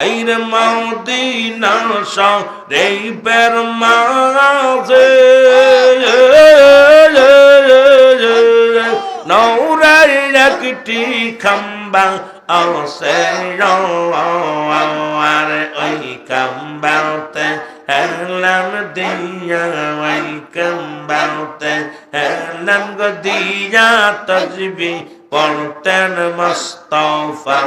এইর Medina শরীফের মাঝে। নৌরার একটি খাম্বা আছে আর ওই খাম্বাতে। হেলাম দিয়া ওই খাম্বাতে হেলাম গো দিয়া তজবি পড়তেন মস্তফা,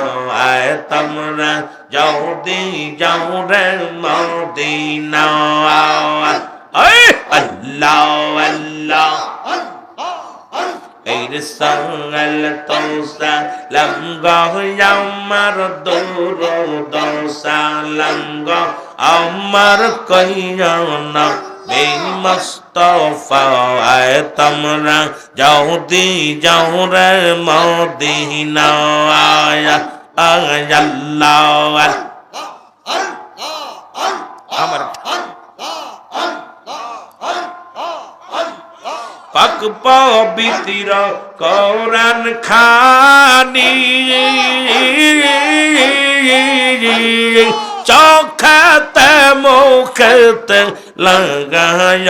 আয় তোমরা যাও দি যাও রে মদিনা আল্লাহ। আল্লাহ সঙ্গল তোসা লঙ্গ আমার দূর দোসা লঙ্গ আমার কইয়ন এই মস্তফা আয় তোমরা যাও দি যাও রে মদিনা আয় আল্লাহ। আমার পাক পবিত্র কোরআন খানি। চোখাতে মুখতে লাগায়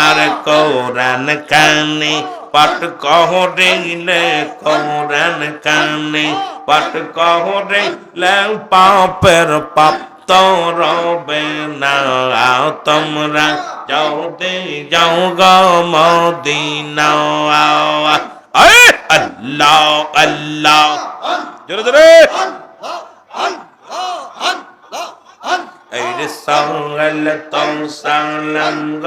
আর কোরআন খানি পাট কহরিলে কোরআন কানে পাট কহরিলে পাপের পাপ তরবে না তোমরা যাও দে যাও গো মদিনা আল্লাহ আল্লাহ জোরে জোরে এই সঙ্গল তো সালঙ্গ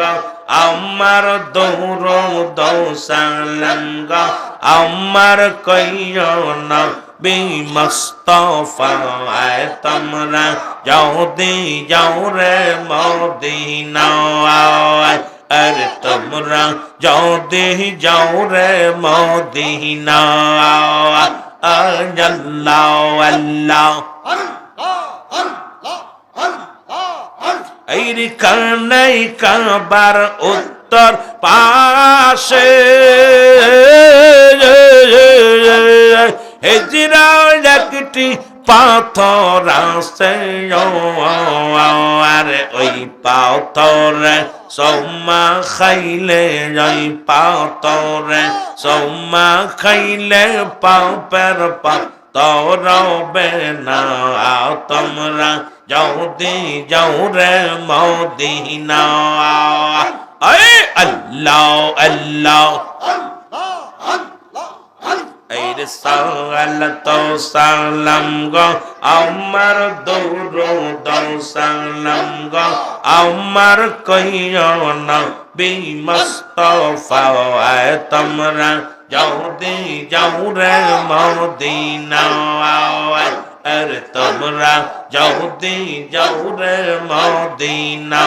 আমার দৌর দৌ সালঙ্গ আমার কইও না বিমস্তফা তোমরা যাও দি যাও রে মদিনা আরে তোমরা যাও দি যাও রে মদিনা আল্লাহ আল্লাহ এই কানাই কাবার উত্তর পাশে। হেজিরা একটি পাথর আছে। আরে ওই পাথরে সৌমা খাইলে, ওই পাথরে সৌমা খাইলে পাপের পাপ। তরবে না তোমরা যাও দি যাও রে মদিনা। আয় আল্লাহ আল্লাহ। এই রে সাল তো সালাম গো, আমার দৌর দৌ সালাম গো, আমার কইও না, বিমস্তফা তোমরা যাও দি যাও রে মদিনা আরে তোমরা যাও দি যাও রে মদিনা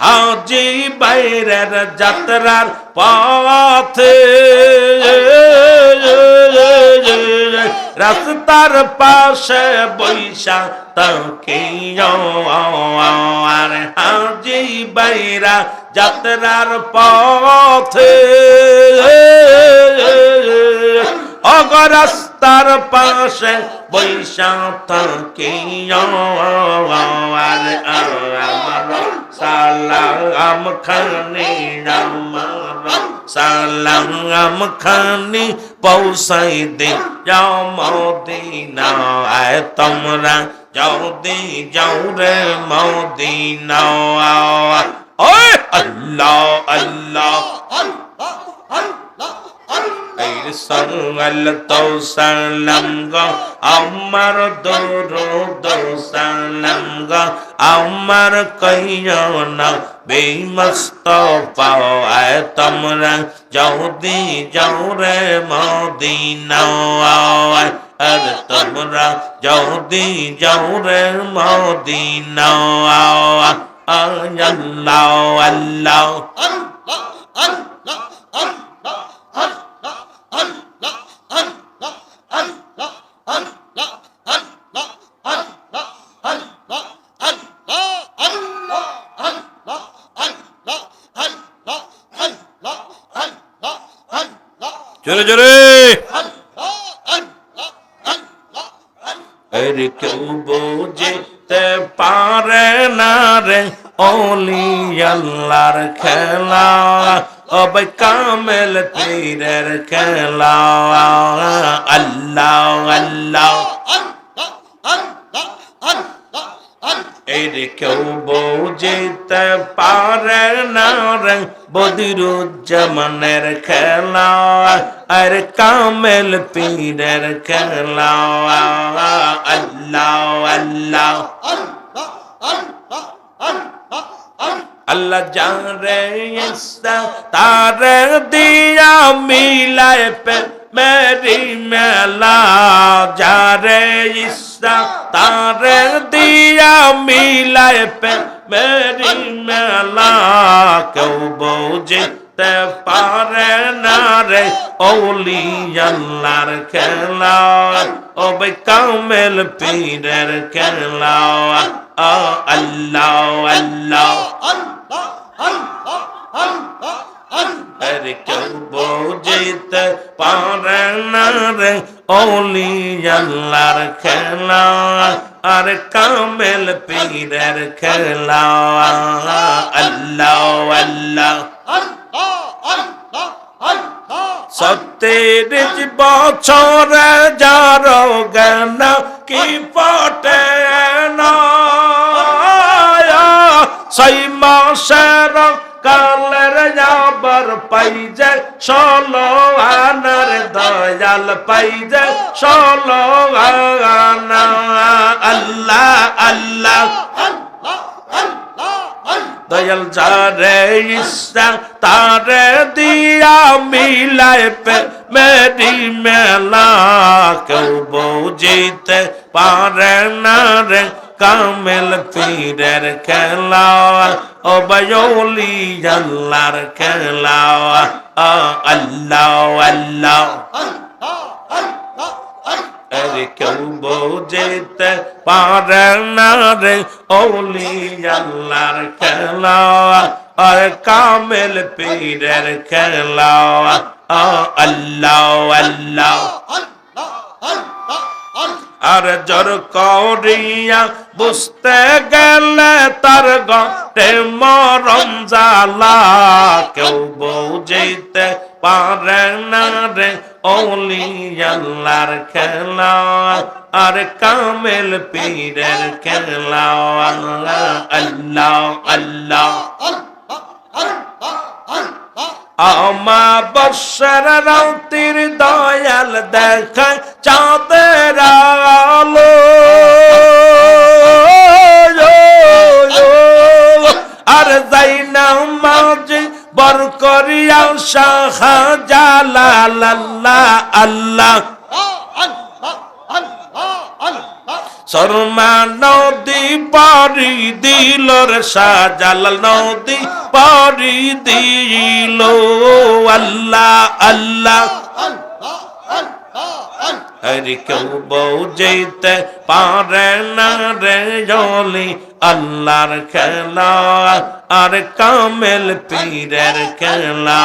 হাজি বাইরের যাত্রার পথে রাস্তার পাশে বৈশা তাকে আর হাজি বাইরা যাত্রার পথে। অগরাস্তার পাশে বৈশা তাকে আর আমার সালাম খানি, আমার সালাম খানি পৌঁছাই দে যাও মদিনা, আয় তোমরা যাও দি যাও রে মদিনা আল্লাহ আল্লাহ। আল্লাহ এই সঙ্গল তো সালাম গো আমার দৌর দৌ সালাম গো আমার কইও না বেমস্ত পাও আয় তোমরা যাও দি যাও রে মদিনা আর তোমরা যাও দি যাও রে মদিনা আল্লাহ আল্লাহ জোরে জোরে। এর কেউ বুঝতে পারে না রে, অলি আল্লাহর খেলা। অবে কামেল পীরের খেলা। আল্লাহ আল্লাহ। এর কেউ বুঝতে পারে না রে বদিরুজ্জামানের খেলা, আর কামেল পীরের খেলা। আল্লাহ আল্লাহ। আল্লাহ জানে ইসা, তারে দিয়া মিলায় পে মেরি মেলা। যারে ইসা, তারে দিয়া মিলায় পে মেরি মেলা কেউ বুঝতে পারে না রে ওলি আল্লাহর খেলা ও বে কামেল পীরের খেলা আ আল্লাহ আল্লাহ পারে না রে ওলি আল্লাহর খেলা আর কামেল পীরের খেলা। আল্লাহ আল্লাহ। সত্তরিশ বছর যার জ্ঞান কি পটে না? সেই মাসের কালের যাবার পাই যে ষোলো আনার দয়াল পাই যে ষোলো আনা। আল্লাহ আল্লাহ। দয়াল যারে ইচ্ছা, তারে দিয়া মিলায় পে, মেরি মেলা কেউ বুঝিতে পারে না রে। কামেল পীরের খেলা। ও বয়লি আল্লাহর খেলা। আল্লাহ আল্লাহ। আরে কেউ বুঝিতে পারে না রে ওলি আল্লাহর খেলা। আর কামেল পীরের খেলা। আল্লাহ আল্লাহ। আর জর করিয়া বুঝতে গেলে তার গটে মরম জালা কেউ বুঝিতে পারে না রে ওলি খেলা, আর কামেল পীরের খেলা। আল্লাহ আল্লাহ। আমা বর্ষার রাউতির দয়াল দেখায় চাঁদের আলো। আর যাই না মাঝে বর করিয়া শাহ জালাল আল্লাহ। আল্লাহ। শর্মা নদী পারি দিল সাজাল নদী পারি দিল। আল্লাহ আল্লাহ। হরি কেউ বৌজিতে পারে না রে জলি। আল্লাহর খেলা, আর কামেল পীরের খেলা।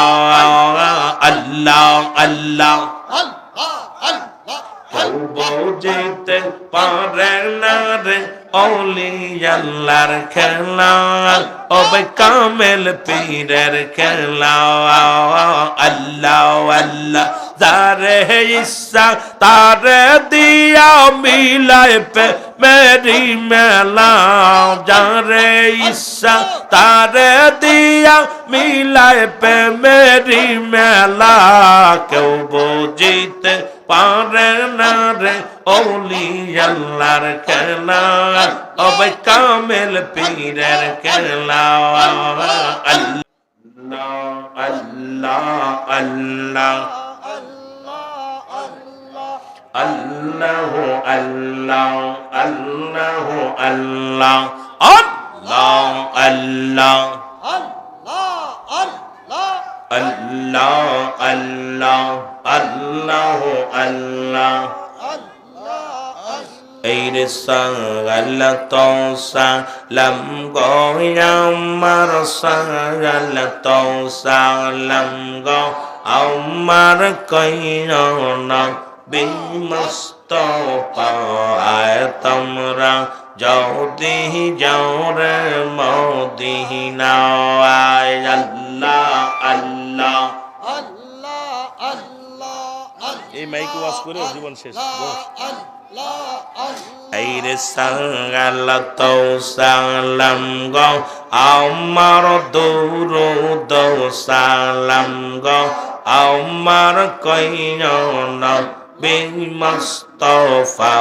আল্লাহ আল্লাহ। বুঝিতে পারে না রে, অলি আল্লাহর খেলা। অবে কামেল পীরের খেলা। আল্লাহ আল্লাহ, যারে ইচ্ছা তারে দিয়া মিলায় পে মেরি মেলা। যারে ইচ্ছা তারে দিয়া মিলায় পে মেরি মেলা। কেউ বুঝিতে পারে না রে ওলি আল্লাহর খেলা অবে কামেল পীরের খেলা আল্লাহ আল্লাহ আল্লাহ আল্লাহ আল্লাহ আল্লাহ আল্লাহ আল্লাহ আল্লাহ غير سغلة سلم غير مرسغلة سلم غير أمر كينا بالمصطفى آية যৌদিহি জৌরে মোদিহি নায় আল্লাহ আল্লাহ আল্লাহ আল্লাহ এই মাইক ওয়াশ করে জীবন শেষ Aire sangalatau salam go Amar duru do salam go Amar koyono বিমস্তফা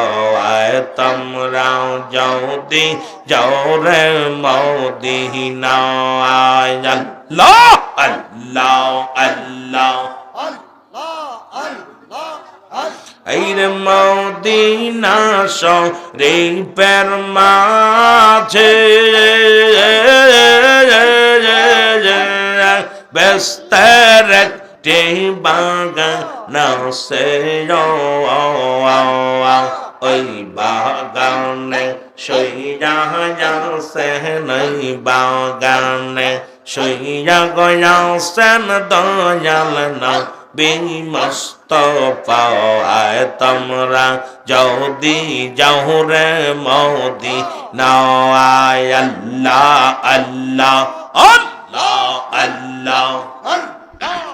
তোমরা যদি জোরে মোদিনা আল্লাহ আল্লাহ আল্লাহ Aire Modina শরীফের মাঝে বেস্তের একটি বাগান সে ওই বাগানে সইয়া যাচ্ছে, নই বাগানে সইয়া গয়াছেন দয়াল না বিমস্ত পায় তোমরা যদি যাও রে মোদি নয় আল্লাহ আল্লাহ আল্লাহ আল্লাহ।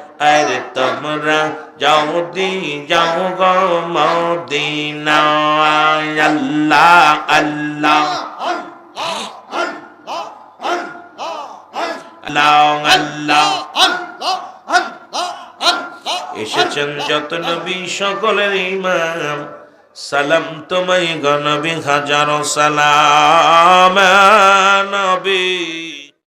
আরে তোমরা যাও দি যাও গো মদিনা আল্লাহ আল্লাহ। এসেছেন যত নবী, সকলের ইমাম। সালাম তোমায় গণবী হাজারো সালাম। নবী।